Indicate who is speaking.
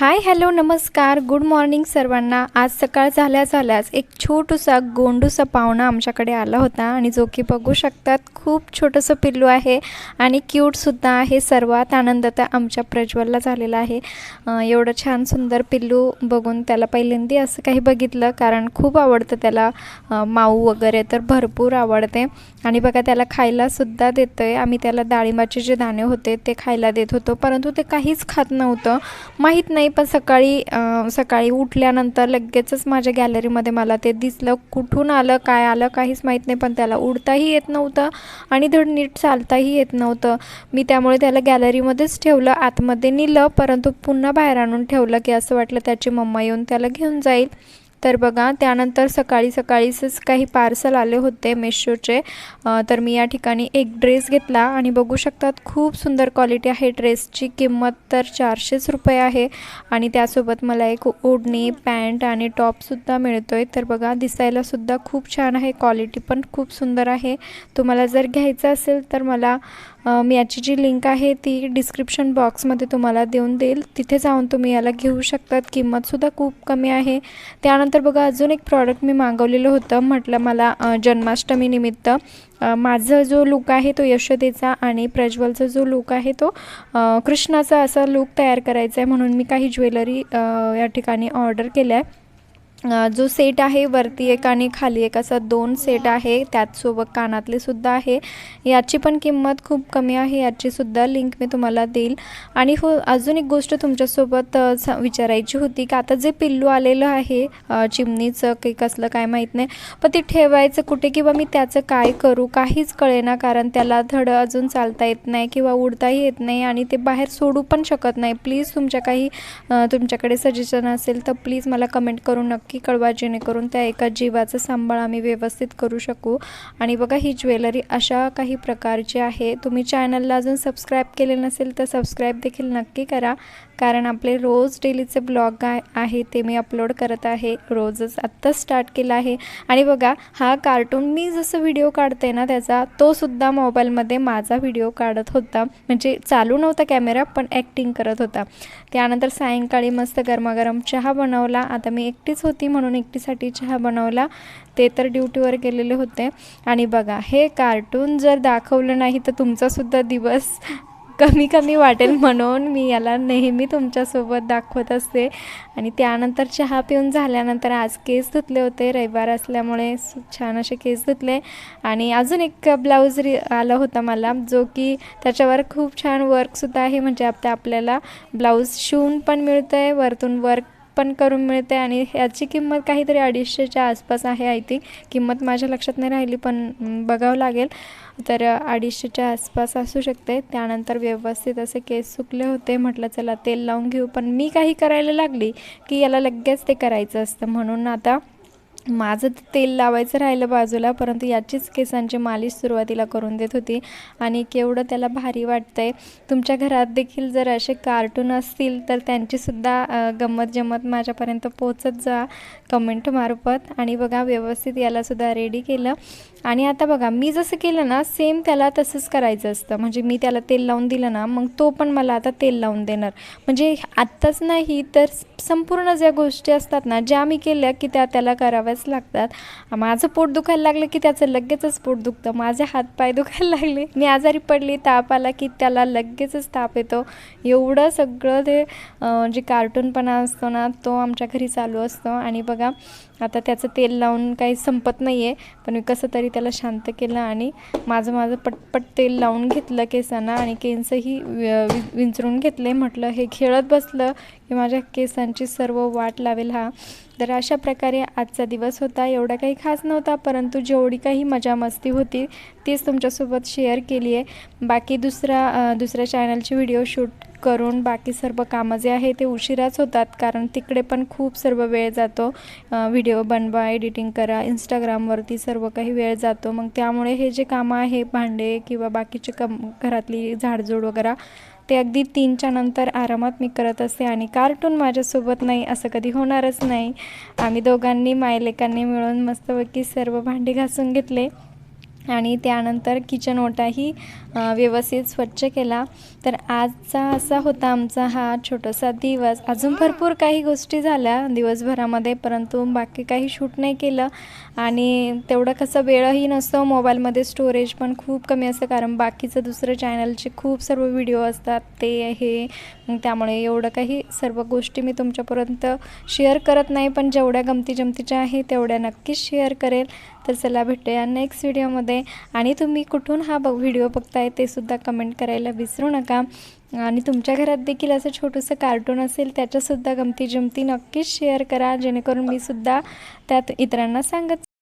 Speaker 1: हाय hello नमस्कार. Good morning सर्वांना. आज सकाळ झाल्या झाल्याच एक छोटूसा गोंडूसा पाहुणा आमच्याकडे आला होता आणि जो की बघू शकतात खूप छोटंसं पिल्लू आहे आणि क्यूटसुद्धा आहे. सर्वात आनंद तर आमच्या प्रज्वलला झालेला आहे. एवढं छान सुंदर पिल्लू बघून त्याला पहिल्यांदी असं काही बघितलं कारण खूप आवडतं त्याला. माऊ वगैरे तर भरपूर आवडते. आणि बघा त्याला खायलासुद्धा देतो आहे आम्ही त्याला डाळिंबाचे जे दाणे होते ते खायला देत होतो परंतु ते काहीच खात नव्हतं. माहीत नाही पण सकाळी सकाळी उठल्यानंतर लगेचच माझ्या गॅलरीमध्ये मला ते दिसलं. कुठून आलं काय आलं काहीच माहीत नाही पण त्याला उडताही येत नव्हतं आणि धड नीट चालताही येत नव्हतं. मी त्यामुळे त्याला गॅलरीमध्येच ठेवलं आतमध्ये नेलं परंतु पुन्हा बाहेर आणून ठेवलं की असं वाटलं त्याची मम्मा येऊन त्याला घेऊन जाईल. तर बघा त्यानंतर सकाळी सकाळीच काही पार्सल आले होते मेशोचे. तर मी या ठिकाणी एक ड्रेस घेतला आणि बघू शकतात खूप सुंदर क्वालिटी आहे. ड्रेसची किंमत तर चारशेच रुपये आहे आणि त्यासोबत मला एक ओढणी पॅन्ट आणि टॉपसुद्धा मिळतो आहे तर बघा दिसायलासुद्धा खूप छान आहे. क्वालिटी पण खूप सुंदर आहे. तुम्हाला जर घ्यायचं असेल तर मला मी याची जी लिंक आहे ती डिस्क्रिप्शन बॉक्समध्ये तुम्हाला देऊन देईल. तिथे जाऊन तुम्ही याला घेऊ शकतात. किंमतसुद्धा खूप कमी आहे. त्यानंतर बघा अजून एक प्रॉडक्ट मी मागवलेलं होतं. म्हटलं मला जन्माष्टमीनिमित्त माझं माझा जो लुक आहे तो यशोदेचा आणि प्रज्वलचा जो लुक आहे तो कृष्णाचा असा लुक तयार करायचा आहे म्हणून मी काही ज्वेलरी या ठिकाणी ऑर्डर केल्या आहे. जो सेट आहे वरती एक आणि खाली एक असा दोन सेट आहे. त्याचसोबत कानातले सुद्धा आहे. याची पण किंमत खूप कमी आहे याची सुद्धा लिंक मी तुम्हाला देईल. आणि हो अजून एक गोष्ट तुमच्यासोबत स- विचारायची होती की आता जे पिल्लू आलेलं आहे चिमणीचं काही कसलं काय माहीत नाही पण ते ठेवायचं कुठे किंवा मी त्याचं काय करू काहीच कळेना कारण त्याला धडं अजून चालता येत नाही किंवा उडताही येत नाही आणि ते बाहेर सोडू पण शकत नाही. प्लीज तुमच्या काही तुमच्याकडे सजेशन असेल तर प्लीज मला कमेंट करून नक्की. कळवा जेणेकरून त्या एका जीवाचा सांभाळ आम्ही व्यवस्थित करू शकू. आणि बघा ही ज्वेलरी अशा काही प्रकारची आहे. तुम्ही चॅनलला अजून सबस्क्राईब केले नसेल तर सबस्क्राईब देखील नक्की करा. कारण आपले रोज डेलीचे ब्लॉग आहे ते मी अपलोड करत आहे. रोजच आत्ताच स्टार्ट केला आहे. आणि बघा हा कार्टून मी जसं व्हिडिओ काढते ना त्याचा तो सुद्धा मोबाईलमध्ये माझा व्हिडिओ काढत होता. म्हणजे चालू नव्हता कॅमेरा पण ॲक्टिंग करत होता. त्यानंतर सायंकाळी मस्त गरमागरम चहा बनवला. आता मी एकटीच होती म्हणून एकटीसाठी चहा बनवला. ते तर ड्युटीवर गेलेले होते. आणि बघा हे कार्टून जर दाखवलं नाही तर तुमचासुद्धा दिवस कमी कमी वाटेल म्हणून मी याला नेहमी तुमच्यासोबत दाखवत असते. आणि त्यानंतर चहा पिऊन झाल्यानंतर आज केस धुतले होते. रविवार असल्यामुळे छान असे केस धुतले. आणि अजून एक ब्लाऊज रि आला होता मला जो की त्याच्यावर खूप छान वर्कसुद्धा आहे. म्हणजे आता आपल्याला ब्लाऊज शिवून पण मिळतं आहे वरतून वर्क पण करून मिळते आणि याची किंमत काहीतरी अडीचशेच्या आसपास आहे आय थिंक किंमत माझ्या लक्षात नाही राहिली पण बघावं लागेल. तर अडीचशेच्या आसपास असू शकते. त्यानंतर व्यवस्थित असे केस सुकले होते. म्हटलं चला तेल लावून घेऊ. पण मी काही करायला लागली की याला लगेच ते करायचं असतं. म्हणून आता माझं तेल लावायचं राहिलं बाजूला परंतु याचीच केसांची मालिश सुरुवातीला करून देत होती आणि केवढं त्याला भारी वाटतं आहे तुमच्या घरात देखील जर असे कार्टून असतील तर त्यांचीसुद्धा गंमत जमत माझ्यापर्यंत पोचत जा कमेंटमार्फत आणि बघा व्यवस्थित यालासुद्धा रेडी केलं. आणि आता बघा मी जसं केलं ना सेम त्याला तसंच करायचं असतं. म्हणजे मी त्याला तेल लावून दिलं ना मग तो पण मला आता तेल लावून देणार. म्हणजे आत्ताच नाही तर संपूर्ण ज्या गोष्टी असतात ना ज्या मी केल्या की त्या त्याला कराव्या कराव्याच लागतात. माझं पोट दुखायला लागलं की त्याचं लगेचच पोट दुखतं. माझे हातपाय दुखायला लागले. मी आजारी पडली ताप आला की त्याला लगेचच ताप येतो. एवढं सगळं ते जे कार्टूनपणा असतो ना तो आमच्या घरी चालू असतो. आणि बघा आता त्याचं तेल लावून काही संपत नाही आहे पण मी कसं तरी त्याला शांत केलं आणि माझं माझं पटपट तेल लावून घेतलं केसांना आणि केसही विंचरून घेतले. म्हटलं हे खेळत बसलं की माझ्या केसांची सर्व वाट लावेल हा. तर अशा प्रकारे आजचा दिवस होता. एवढा काही खास नव्हता परंतु जेवढी काही मजा मस्ती होती तीच तुमच्यासोबत शेअर केली आहे. बाकी दुसरा दुसऱ्या चॅनलचे व्हिडिओ शूट करून बाकी सर्व कामं जे आहे ते उशिराच होतात कारण तिकडे पण खूप सर्व वेळ जातो. व्हिडिओ बनवा एडिटिंग करा इंस्टाग्रामवरती सर्व काही वेळ जातो. मग त्यामुळे हे जे कामं आहे भांडे किंवा बाकीचे कम घरातली झाडझूड वगैरे ते अगदी तीनच्या नंतर आरामात मी करत असते आणि कार्टून माझ्यासोबत नाही असं कधी होणारच नाही. आम्ही दोघांनी मायलेकांनी मिळून मस्तपैकी सर्व भांडी घासून घेतले. आणि त्यानंतर किचन ओटाही व्यवस्थित स्वच्छ केला. तर आजचा असा होता आमचा हा छोटासा दिवस. अजून भरपूर काही गोष्टी झाल्या दिवसभरामध्ये परंतु बाकी काही शूट नाही केलं. आणि तेवढं कसं वेळही नसतो मोबाईलमध्ये स्टोरेज पण खूप कमी असतं कारण बाकीचं दुसरं चॅनलचे खूप सर्व व्हिडिओ असतात ते हे. त्यामुळे एवढं काही सर्व गोष्टी मी तुमच्यापर्यंत शेअर करत नाही पण जेवढ्या गमती जमतीच्या आहे तेवढ्या नक्कीच शेअर करेल. तर चला भेटूया नेक्स्ट व्हिडिओमध्ये आणि तुम्ही कुठून हा बघ व्हिडिओ बघताय ते सुद्धा कमेंट करायला विसरू नका. आणि तुमच्या घरात देखील असं छोटंसं कार्टून असेल त्याच्यासुद्धा गमती जमती नक्कीच शेअर करा. जेणेकरून मी सुद्धा त्यात इतरांना सांगत